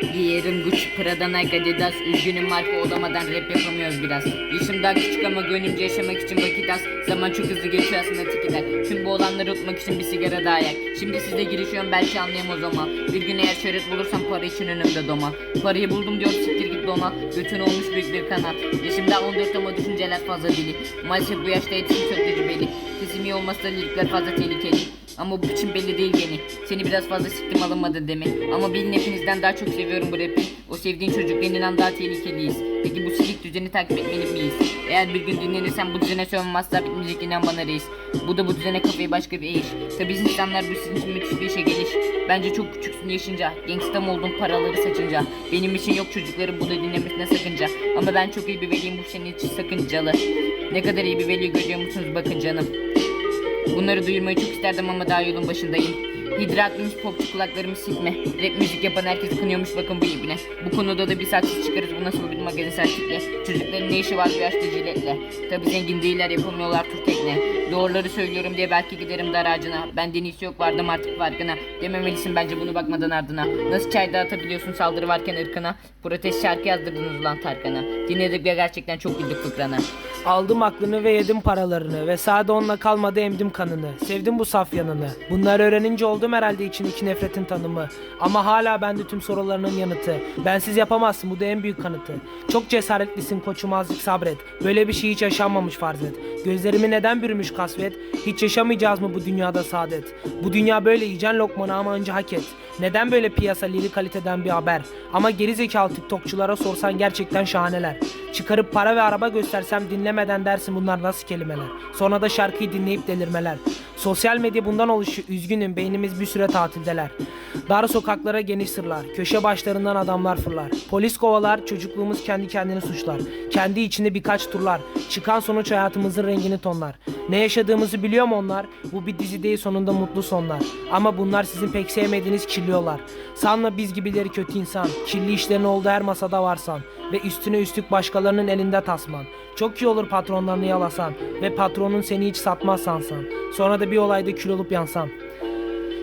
Gucci, Prada, Nike, Adidas Üzgünüm marka olamadan rap yapamıyoruz biraz. Yaşım daha küçük ama gönlümce yaşamak için vakit az. Zaman çok hızlı geçiyor aslında tikiler. Tüm bu olanları unutmak için bir sigara daha yak. Şimdi size girişiyorum belki anlayamaz ama Bir gün eğer şöhret bulursam para için önümde doma. Parayı buldum diyor siktir git doma. Götün olmuş büyük bir kanat. Yaşım daha 14 ama düşünceler fazla deli. Maalesef bu yaşta yetişim çok tecrübeli Sesim iyi olmasa lirikler fazla tehlikeli ama bu biçim belli değil geni Seni biraz fazla siktim alınmadı demi Ama bilin hepinizden daha çok seviyorum bu rapi. O sevdiğin çocuk beninden daha tehlikeliyiz. Peki bu silik düzeni takip etmeli miyiz? Eğer bir gün dinlenirsen bu düzene sövmezse bitmeyecek inan bana reis. Bu da bu düzene kafayı başka bir eğiş. Tabi insanlar bu sizin için müthiş bir işe geliş. Bence çok küçüksün yaşınca. Gangsta mı oldun paraları saçınca? Benim için yok çocukların bunu dinlemesine sakınca. Ama ben çok iyi bir veliyim bu senin için sakıncalı. Ne kadar iyi bir veli görüyor musunuz? Bakın canım Bunları duyurmayı çok isterdim ama daha yolun başındayım. Hidratmış popçu kulaklarımı sikme. Rap müzik yapan herkes kınıyormuş bakın bu ibne. Bu konuda da bir saksız çıkarız bu nasıl bir magazinsel kitle. Çocukların ne işi var bu yaşta jiletle. Tabi zengin değiller yapamıyorlar tur tekne. Doğruları söylüyorum diye belki giderim dar ağacına. Benden iyisi yok vardım artık farkına. Dememelisin bence bunu bakmadan ardına. Nasıl çay dağıtabiliyorsun saldırı varken ırkına. Protest şarkı yazdırdınız ulan Tarkan'a. Dinledik ve gerçekten çok güldük fıkrana. Aldım aklını ve yedim paralarını Ve sade onunla kalmadı emdim kanını. Sevdim bu saf yanını. Bunları öğrenince oldum herhalde içindeki nefretin tanımı. Ama hala bende tüm sorularının yanıtı. Bensiz yapamazsın bu da en büyük kanıtı. Çok cesaretlisin koçum azıcık sabret. Böyle bir şey hiç yaşanmamış farz et. Gözlerimi neden bürümüş kasvet? Hiç yaşamayacağız mı bu dünyada saadet? Bu dünya böyle yiyeceksin lokmanı ama önce hak et. Neden böyle piyasa lirik kaliteden bir haber? Ama geri zekalı tiktokçulara sorsan gerçekten şahaneler. Çıkarıp para ve araba göstersem dinlemeden dersin bunlar nasıl kelimeler. Sonra da şarkıyı dinleyip delirmeler. Sosyal medya bundan oluşuyor üzgünüm beynimiz bir süre tatildeler. Dar sokaklara geniş sırlar, köşe başlarından adamlar fırlar. Polis kovalar, çocukluğumuz kendi kendini suçlar. Kendi içinde birkaç turlar, çıkan sonuç hayatımızın rengini tonlar. Ne yaşadığımızı biliyor mu onlar? Bu bir dizi değil sonunda mutlu sonlar. Ama bunlar sizin pek sevmediğiniz kirliyorlar. Sanma biz gibileri kötü insan. Kirli işlerin olduğu her masada varsan. Ve üstüne üstlük başkalarının elinde tasman. Çok iyi olur patronlarını yalasan. Ve patronun seni hiç satmaz sansan. Sonra da bir olayda kül olup yansan.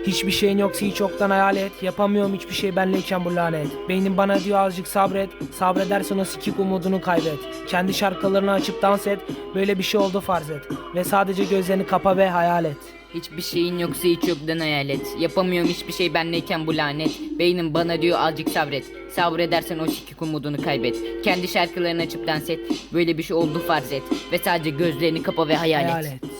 Hiçbir şeyin yoksa hiç yoktan hayal et. Yapamıyorum hiçbir şey benleyken bu lanet. Beynim bana diyor azıcık sabret. Sabredersen o sikik umudunu kaybet. Kendi şarkılarını açıp dans et. Böyle bir şey oldu farz et. Ve sadece gözlerini kapa ve hayal et. Hiçbir şeyin yoksa hiç yoktan hayal et. Yapamıyorum hiçbir şey benleyken bu lanet. Beynim bana diyor azıcık sabret. Sabredersen o sikik umudunu kaybet. Kendi şarkılarını açıp dans et. Böyle bir şey oldu farz et. Ve sadece gözlerini kapa ve hayal, Hayal et. et.